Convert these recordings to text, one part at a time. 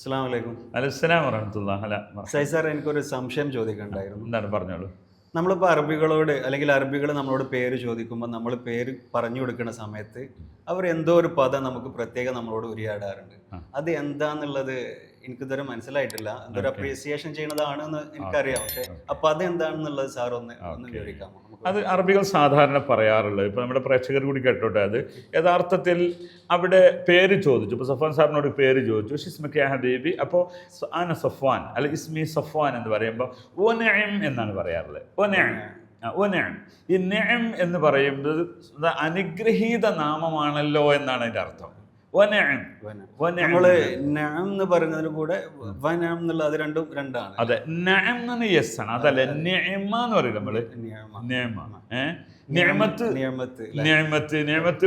അസ്സാം വലൈക്കും അലസ്സലാം വറഹമത്തുള്ള അല സൈ സാർ എനിക്കൊരു സംശയം ചോദിക്കണ്ടായിരുന്നു. എന്താണ് പറഞ്ഞോളൂ. നമ്മളിപ്പോൾ അറബികളോട് അല്ലെങ്കിൽ അറബികൾ നമ്മളോട് പേര് ചോദിക്കുമ്പോൾ നമ്മൾ പേര് പറഞ്ഞു കൊടുക്കുന്ന സമയത്ത് അവർ എന്തോ ഒരു പദം നമുക്ക് പ്രത്യേകം നമ്മളോട് ഉരിയാടാറുണ്ട്. അത് എന്താന്നുള്ളത് എനിക്കിതുവരെ മനസ്സിലായിട്ടില്ല. എന്തൊരു. അപ്രീസിയേഷൻ ചെയ്യുന്നതാണെന്ന് എനിക്കറിയാം. പക്ഷെ അപ്പൊ അത് എന്താണെന്നുള്ളത് സാർ ഒന്ന് ഒന്ന്. വിവരിക്കാമോ അത് അറബികൾ സാധാരണ പറയാറുള്ളത്. ഇപ്പോൾ നമ്മുടെ പ്രേക്ഷകർ കൂടി കേട്ടോട്ടെ അത്. യഥാർത്ഥത്തിൽ അവിടെ പേര് ചോദിച്ചു. ഇപ്പോൾ സഫാൻ സാറിനോട് പേര് ചോദിച്ചു. ഷിസ്മക്കിയ ഹബീബി. അപ്പോൾ ആന സഫ്വാൻ അല്ല ഇസ്മി സഫ്വാൻ എന്ന് പറയുമ്പോൾ ഒനയം എന്നാണ് പറയാറുള്ളത്. ഒനയം ഒനയം ഈ നയം എന്ന് ഇത് അനുഗ്രഹീത നാമമാണല്ലോ എന്നാണ് അതിന്റെ അർത്ഥം. നമ്മൾ നഅം എന്ന് പറയുന്നതിന് കൂടെ വനം എന്നുള്ള അത് രണ്ടും രണ്ടാണ്. അതെ നഅം എന്ന് യെസ് ആണ്. അതല്ല? നിഅമ എന്ന് പറയും നമ്മൾ. നിഅമ. നിയമത്ത് നിയമത്ത് നിയമത്ത്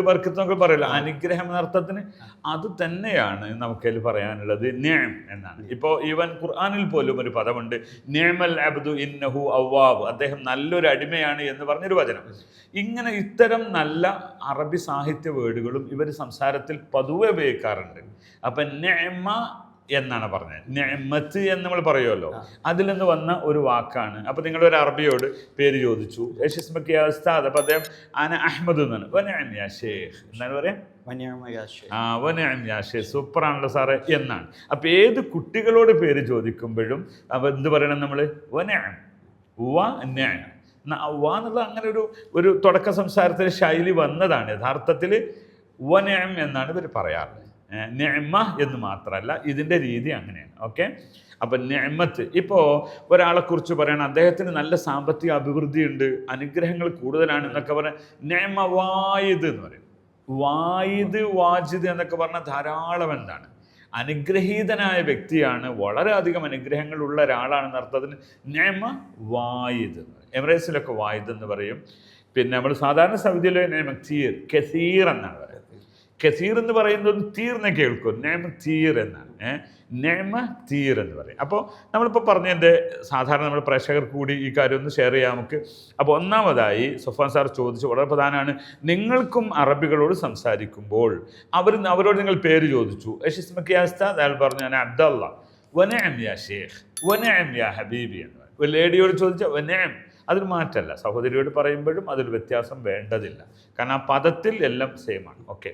പറയില്ല അനുഗ്രഹം എന്ന അർത്ഥത്തിന് അത് തന്നെയാണ് നമുക്കതിൽ പറയാനുള്ളത് നിയം എന്നാണ്. ഇപ്പോൾ ഈവൻ ഖുർആാനിൽ പോലും ഒരു പദമുണ്ട്. നിയമൽ അബ്ദു ഇന്നഹു അവ്വാബ് അദ്ദേഹം നല്ലൊരു അടിമയാണ് എന്ന് പറഞ്ഞൊരു വചനം. ഇങ്ങനെ ഇത്തരം നല്ല അറബി സാഹിത്യ വേർഡുകളും ഇവർ സംസാരത്തിൽ പതുവെ ഉപയോഗിക്കാറുണ്ട്. അപ്പം നെമ എന്നാണ് പറഞ്ഞത്. നിയമത്ത് എന്ന് നമ്മൾ പറയുമല്ലോ. അതിൽ നിന്ന് വന്ന ഒരു വാക്കാണ്. അപ്പൊ നിങ്ങൾ ഒരു അറബിയോട് പേര് ചോദിച്ചു. ഉസ്താദ്? അപ്പൊ അദ്ദേഹം ആന അഹമ്മദ് എന്നാണ്. വനഅം യാ ഷേഖ് എന്താണ് പറയാ? സൂപ്പറാണല്ലോ സാറേ എന്നാണ്. അപ്പൊ ഏത് കുട്ടികളോട് പേര് ചോദിക്കുമ്പോഴും അപ്പൊ എന്ത് പറയണം നമ്മൾ വനഅം വ നഅം ന- എന്നുള്ള അങ്ങനെ ഒരു ഒരു തുടക്ക സംസാരത്തിൽ ശൈലി വന്നതാണ്. യഥാർത്ഥത്തിൽ വനയം എന്നാണ് ഇവർ പറയാറ്. നെമ്മ എന്ന് മാത്രമല്ല ഇതിന്റെ രീതി അങ്ങനെയാണ്. ഓക്കെ? അപ്പം നെമ്മത്ത് ഇപ്പോൾ ഒരാളെക്കുറിച്ച് പറയണം. അദ്ദേഹത്തിന് നല്ല സാമ്പത്തിക അഭിവൃദ്ധി ഉണ്ട് അനുഗ്രഹങ്ങൾ കൂടുതലാണ് എന്നൊക്കെ പറഞ്ഞാൽ നെമ വായിദ് എന്ന് പറയും. വായിദ് വാജിദ് എന്നൊക്കെ പറഞ്ഞാൽ ധാരാളം എന്താണ്? അനുഗ്രഹീതനായ വ്യക്തിയാണ്. വളരെയധികം അനുഗ്രഹങ്ങളുള്ള ഒരാളാണെന്ന അർത്ഥത്തിന് നെമ വായിദ്. എമിറേറ്റ്സിലൊക്കെ വായിദ് എന്ന് പറയും. പിന്നെ നമ്മൾ സാധാരണ സൗദിയിലെ നെമ തീർ കസീർ എന്നാണ് കസീർ എന്ന് പറയുന്നത് തീർന്ന് കേൾക്കും. നേമ തീർ എന്നാണ്. നേമ തീർ എന്ന് പറയും. അപ്പോൾ നമ്മളിപ്പോൾ പറഞ്ഞതിന്റെ സാധാരണ നമ്മുടെ പ്രേക്ഷകർക്ക് കൂടി ഈ കാര്യം ഒന്ന് ഷെയർ ചെയ്യാം നമുക്ക്. അപ്പോൾ ഒന്നാമതായി സുഫാൻ സാർ ചോദിച്ചു വളരെ പ്രധാനമാണ് നിങ്ങൾക്കും അറബികളോട് സംസാരിക്കുമ്പോൾ അവർ അവരോട് നിങ്ങൾ പേര് ചോദിച്ചു. യഷിസ്മക്കിയാസ്ത അയാൾ പറഞ്ഞു ഞാൻ അബ്ദല്ല വനഅം യാ ഷേഖ് വനഅം യാ ഹബീബി എന്ന് പറയും. ഒരു ലേഡിയോട് ചോദിച്ചാൽ വനഅം. അതൊരു മാറ്റമല്ല സഹോദരിയോട് പറയുമ്പോഴും അതൊരു വ്യത്യാസം വേണ്ടതില്ല. കാരണം ആ പദത്തിൽ എല്ലാം സെയിമാണ് ഓക്കെ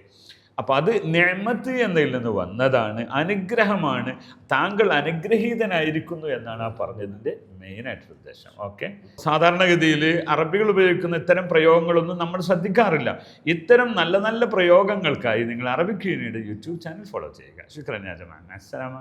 അപ്പോൾ അത് നെമത്ത് എന്നതിൽ നിന്ന് വന്നതാണ്. അനുഗ്രഹമാണ്. താങ്കൾ അനുഗ്രഹീതനായിരിക്കുന്നു എന്നാണ് ആ പറഞ്ഞതിന്റെ മെയിനായിട്ടുള്ള ഉദ്ദേശം. ഓക്കെ സാധാരണഗതിയിൽ അറബികൾ ഉപയോഗിക്കുന്ന ഇത്തരം പ്രയോഗങ്ങളൊന്നും നമ്മൾ ശ്രദ്ധിക്കാറില്ല. ഇത്തരം നല്ല നല്ല പ്രയോഗങ്ങൾക്കായി നിങ്ങൾ അറബിക് യൂണിയുടെ യൂട്യൂബ് ചാനൽ ഫോളോ ചെയ്യുക. ശുക്രൻ യാജമാൻ അസ്സലാമ